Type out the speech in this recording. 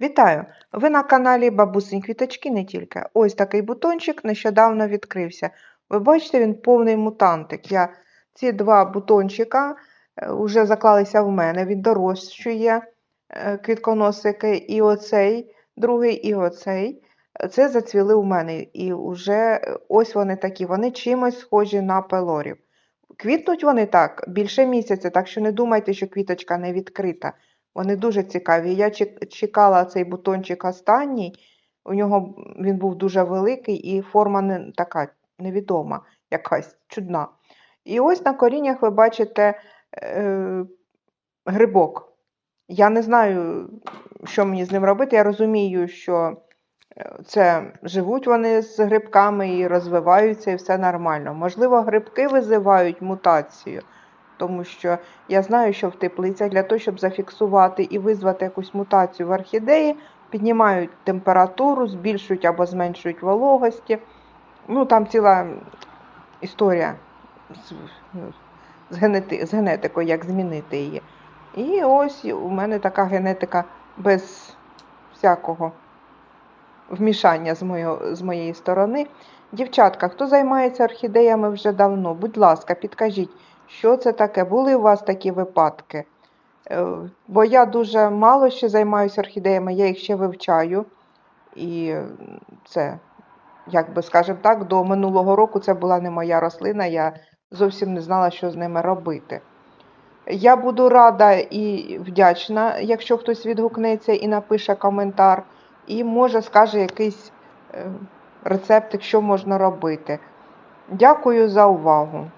Вітаю! Ви на каналі Бабусині Квіточки не тільки. Ось такий бутончик нещодавно відкрився. Ви бачите, він повний мутантик. Я ці два бутончика вже заклалися в мене. Він дорощує е, квітконосики. І оцей, другий, і оцей. Це зацвіли у мене. І вже ось вони такі. Вони чимось схожі на пелорів. Квітнуть вони так більше місяця, так що не думайте, що квіточка не відкрита. Вони дуже цікаві. Я чекала цей бутончик останній. У нього він був дуже великий і форма не така невідома, якась чудна. І ось на коріннях ви бачите е, грибок. Я не знаю, що мені з ним робити. Я розумію, що е, це живуть вони з грибками і розвиваються, і все нормально. Можливо, грибки визивають мутацію, тому що я знаю, що в теплицях для того, щоб зафіксувати і визвати якусь мутацію в орхідеї, піднімають температуру, збільшують або зменшують вологості. Ну, там ціла історія з, з, генети, з генетикою, як змінити її. І ось у мене така генетика без всякого вмішання з, моєї, з моєї сторони. Дівчатка, хто займається орхідеями вже давно, будь ласка, підкажіть, що це таке? Були у вас такі випадки? Е, Бо я дуже мало ще займаюся орхідеями, я їх ще вивчаю. І це, як би скажемо так, до минулого року це була не моя рослина, я зовсім не знала, що з ними робити. Я буду рада і вдячна, якщо хтось відгукнеться і напише коментар, і може скаже якийсь е, рецептик, що можна робити. Дякую за увагу.